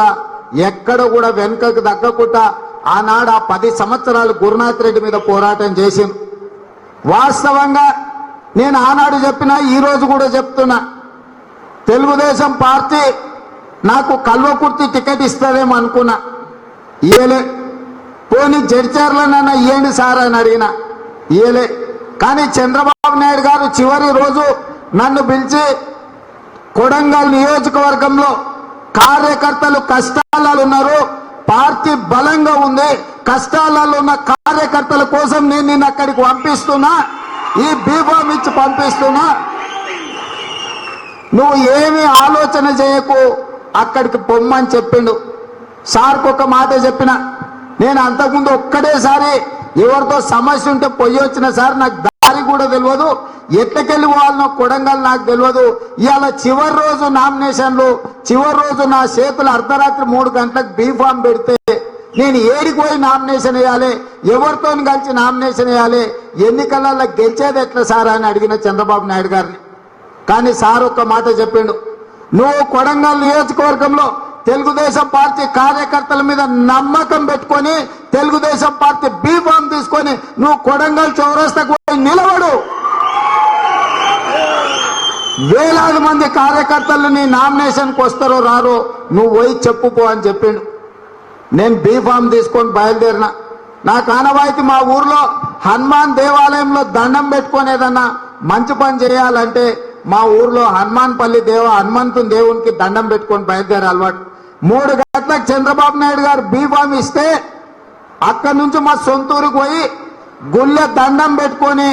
కూడా ఎక్కడ కూడా వెనుకకు దక్కకుండా ఆనాడు ఆ పది సంవత్సరాలు గురునాథ్ రెడ్డి మీద పోరాటం చేసింది వాస్తవంగా నేను ఆనాడు చెప్పినా ఈ రోజు కూడా చెప్తున్నా. తెలుగుదేశం పార్టీ నాకు కల్వకుర్తి టికెట్ ఇస్తుందేమో అనుకున్నా. ఇయలే పోనీ జడ్చర్లనన్నా ఇయ్యండి సార్ అని అడిగిన. ఇయలే కానీ చంద్రబాబు నాయుడు గారు చివరి రోజు నన్ను పిలిచి కొడంగల్ నియోజకవర్గంలో కార్యకర్తలు కష్టాలలో ఉన్నారు. పార్టీ బలంగా ఉంది. కష్టాలలో ఉన్న కార్యకర్తల కోసం నేను నిన్ను అక్కడికి పంపిస్తున్నా. ఈ బీఫామ్ ఇచ్చి పంపిస్తున్నా. నువ్వు ఏమి ఆలోచన చేయకు. అక్కడికి పొమ్మని చెప్పిండు. సార్కు ఒక మాట చెప్పిన. నేను అంతకుముందు ఒక్కడేసారి ఎవరితో సమస్య ఉంటే పొయ్యి వచ్చిన సార్ నాకు దారి కూడా తెలియదు. ఎట్లకెళ్ళి వాళ్ళనో కొడంగల్ నాకు తెలియదు. ఇవాళ చివరి రోజు నామినేషన్లు. చివరి రోజు నా చేతులు అర్ధరాత్రి మూడు గంటలకు బీఫామ్ పెడితే నేను ఏడికి పోయి నామినేషన్ వేయాలి ఎవరితో కలిసి నామినేషన్ వేయాలి ఎన్నికలలో గెలిచేది ఎట్లా సార్ అని అడిగిన చంద్రబాబు నాయుడు గారిని. కానీ సార్ ఒక్క మాట చెప్పిండు నువ్వు కొడంగల్ నియోజకవర్గంలో తెలుగుదేశం పార్టీ కార్యకర్తల మీద నమ్మకం పెట్టుకొని తెలుగుదేశం పార్టీ బీఫామ్ తీసుకొని నువ్వు కొడంగల్ చౌరస్తకు పోయి నిలబడు. వేలాది మంది కార్యకర్తలు నీ నామినేషన్కి వస్తారో రారో నువ్వు పోయి చెప్పుకో అని చెప్పిండు. నేను బీఫామ్ తీసుకొని బయలుదేరిన. నాకు ఆనవాయితీ మా ఊర్లో హనుమాన్ దేవాలయంలో దండం పెట్టుకొని ఏదన్నా మంచి పని చేయాలంటే మా ఊర్లో హనుమాన్ పల్లి దేవ హనుమంతుని దేవునికి దండం పెట్టుకొని బయలుదేరే అలవాటు. మూడు గంటలకు చంద్రబాబు నాయుడు గారు బీఫామ్ ఇస్తే అక్కడి నుంచి మా సొంతూరుకు పోయి గుళ్ళ దండం పెట్టుకొని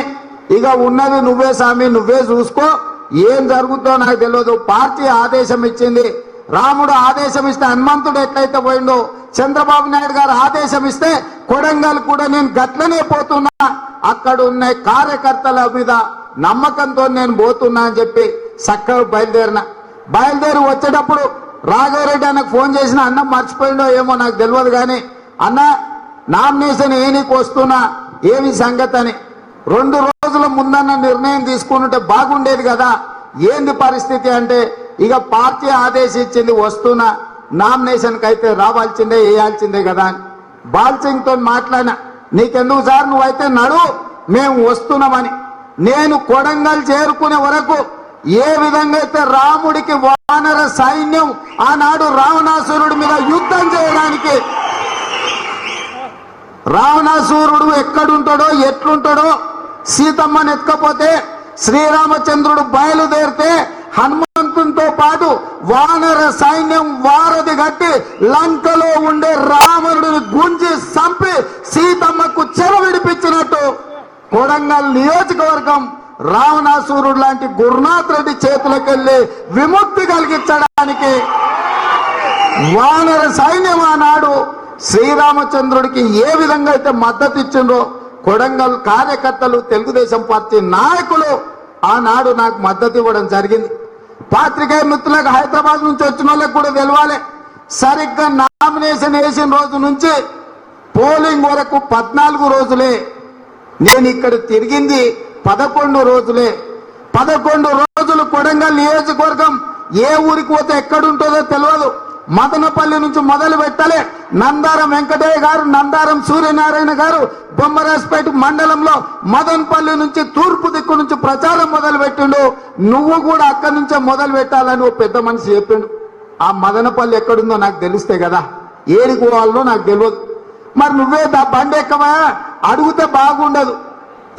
ఇక ఉన్నది నువ్వే స్వామి నువ్వే చూసుకో. ఏం జరుగుతుందో నాకు తెలియదు పార్టీ ఆదేశం ఇచ్చింది. రాముడు ఆదేశం ఇస్తే హనుమంతుడు ఎట్లయితే పోయిండో చంద్రబాబు నాయుడు గారు ఆదేశం ఇస్తే కొడంగల్ కూడా నేను గట్లనే పోతున్నా. అక్కడ ఉన్న కార్యకర్తల మీద నమ్మకంతో నేను పోతున్నా అని చెప్పి చక్కగా బయలుదేరిన. బయలుదేరి వచ్చేటప్పుడు రాఘవరెడ్డి అన్నకు ఫోన్ చేసిన అన్న మర్చిపోయిండో ఏమో నాకు తెలియదు కానీ అన్న నామినేషన్ ఏనికి వస్తున్నా? ఏమి సంగతి అని రెండు రోజుల ముందన్న నిర్ణయం తీసుకుంటే బాగుండేది కదా. ఏంది పరిస్థితి అంటే ఇక పార్టీ ఆదేశించింది వస్తున్నా నామినేషన్కి అయితే రావాల్సిందే వేయాల్సిందే కదా. అని బాల్సింగ్తో మాట్లాడినా నీకెందుకు సార్ నువ్వైతే నడు మేము వస్తున్నామని. నేను కొడంగల్ చేరుకునే వరకు ఏ విధంగా అయితే రాముడికి వానర సైన్యం ఆనాడు రావణాసురుడి మీద యుద్ధం చేయడానికి రావణాసురుడు ఎక్కడుంటాడో ఎట్లుంటాడో సీతమ్మని ఎత్తుకపోతే శ్రీరామచంద్రుడు బయలుదేరితే హనుమంతునితో పాటు వానర సైన్యం వారధి కట్టి లంకలో ఉండే రావణుడిని గుంజి చంపి సీతమ్మకు చెర విడిపించినట్టు కొడంగల్ నియోజకవర్గం రావణాసూరుడు లాంటి గురునాథ్ రెడ్డి చేతులకెళ్ళి విముక్తి కలిగించడానికి వానర సైన్యం ఆనాడు శ్రీరామచంద్రుడికి ఏ విధంగా అయితే మద్దతు ఇచ్చిండో కొడంగల్ కార్యకర్తలు తెలుగుదేశం పార్టీ నాయకులు ఆనాడు నాకు మద్దతు ఇవ్వడం జరిగింది. పాత్రికేయ మిత్రులకు హైదరాబాద్ నుంచి వచ్చిన వాళ్ళకి కూడా తెలవాలి. సరిగ్గా నామినేషన్ వేసిన రోజు నుంచి పోలింగ్ వరకు పద్నాలుగు రోజులే నేను ఇక్కడ తిరిగింది. పదకొండు రోజులే. పదకొండు రోజులు కొడంగల్ నియోజకవర్గం ఏ ఊరికి పోతే ఎక్కడుంటుందో తెలియదు మదనపల్లి నుంచి మొదలు పెట్టాలి. నందారం వెంకటయ్య గారు నందారం సూర్యనారాయణ గారు బొమ్మరాజపేట మండలంలో మదనపల్లి నుంచి తూర్పు దిక్కు నుంచి ప్రచారం మొదలు పెట్టిండు నువ్వు కూడా అక్కడి నుంచే మొదలు పెట్టాలని ఓ పెద్ద మనిషి చెప్పిండు. ఆ మదనపల్లి ఎక్కడుందో నాకు తెలిస్తే కదా ఏడికి పోవాలనో నాకు తెలియదు. మరి నువ్వే దా బండి ఎక్కవా? అడిగితే బాగుండదు.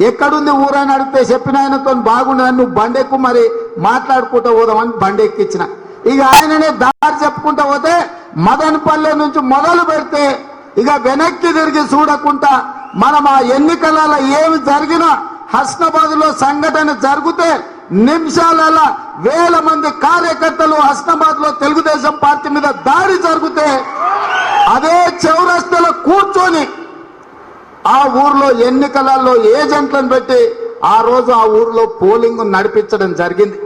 ఎక్కడుంది ఊరని అడిగితే చెప్పిన ఆయనతో బాగుండదని నువ్వు బండి ఎక్కువ మరి మాట్లాడుకుంటూ పోదామని బండి ఇక ఆయననే దారి చెప్పుకుంటూ పోతే మదనపల్లె నుంచి మొదలు పెడితే ఇక వెనక్కి తిరిగి చూడకుండా మనం ఆ ఎన్నికలలో ఏమి జరిగినా హస్నాబాద్లో సంఘటన జరిగితే నిమిషాలలో వేల మంది కార్యకర్తలు హస్నాబాద్లో తెలుగుదేశం పార్టీ మీద దాడి జరిగితే అదే చౌరస్తలో కూర్చొని ఆ ఊర్లో ఎన్నికలలో ఏజెంట్లను పెట్టి ఆ రోజు ఆ ఊర్లో పోలింగ్ నడిపించడం జరిగింది.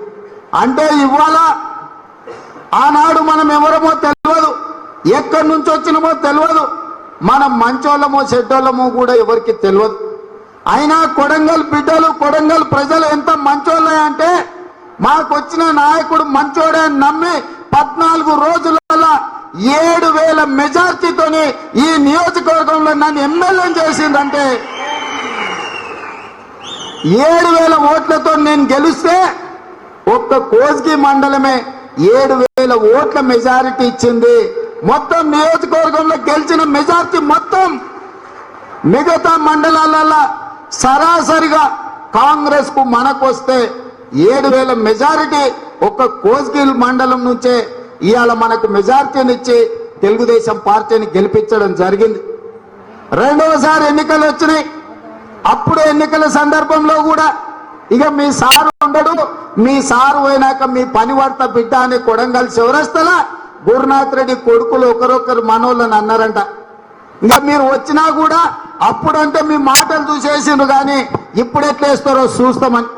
అంటే ఇవాళ ఆనాడు మనం ఎవరమో తెలియదు. ఎక్కడి నుంచి వచ్చినమో తెలియదు. మనం మంచోళ్ళమో చెడ్డోళ్ళమో కూడా ఎవరికి తెలియదు అయినా కొడంగల్ బిడ్డలు కొడంగల్ ప్రజలు ఎంత మంచోళ్ళే అంటే మాకు వచ్చిన నాయకుడు మంచోడే నమ్మి పద్నాలుగు రోజుల ఏడు వేల మెజార్టీతోని ఈ నియోజకవర్గంలో నన్ను ఎమ్మెల్యే చేసిందంటే ఏడు వేల ఓట్లతో నేను గెలిస్తే ఒక్క కోజ్గి మండలమే ఏడు వేల ఓట్ల మెజారిటీ ఇచ్చింది. మొత్తం నియోజకవర్గంలో గెలిచిన మెజార్టీ మొత్తం మిగతా మండలాలలో సరాసరిగా కాంగ్రెస్కు మనకు వస్తే ఏడు వేల మెజారిటీ ఒక్క కోస్గిల్ మండలం నుంచే ఇవాళ మనకు మెజారిటీనిచ్చి తెలుగుదేశం పార్టీని గెలిపించడం జరిగింది. రెండవసారి ఎన్నికలు వచ్చినాయి. అప్పుడు ఎన్నికల సందర్భంలో కూడా ఇక మీ సారు ఉండడు మీ సారు పోయినాక మీ పని వర్త బిడ్డ అని కొడంగల్ చివరస్తల గురునాథ్ రెడ్డి కొడుకులు ఒకరొకరు మనోళ్ళని అన్నారంట. ఇంకా మీరు వచ్చినా కూడా అప్పుడంటే మీ మాటలు చూసేసిండ్రు కానీ ఇప్పుడు ఎట్లేస్తారో చూస్తామని.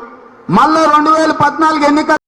మళ్ళా రెండు వేల పద్నాలుగు ఎన్నికలు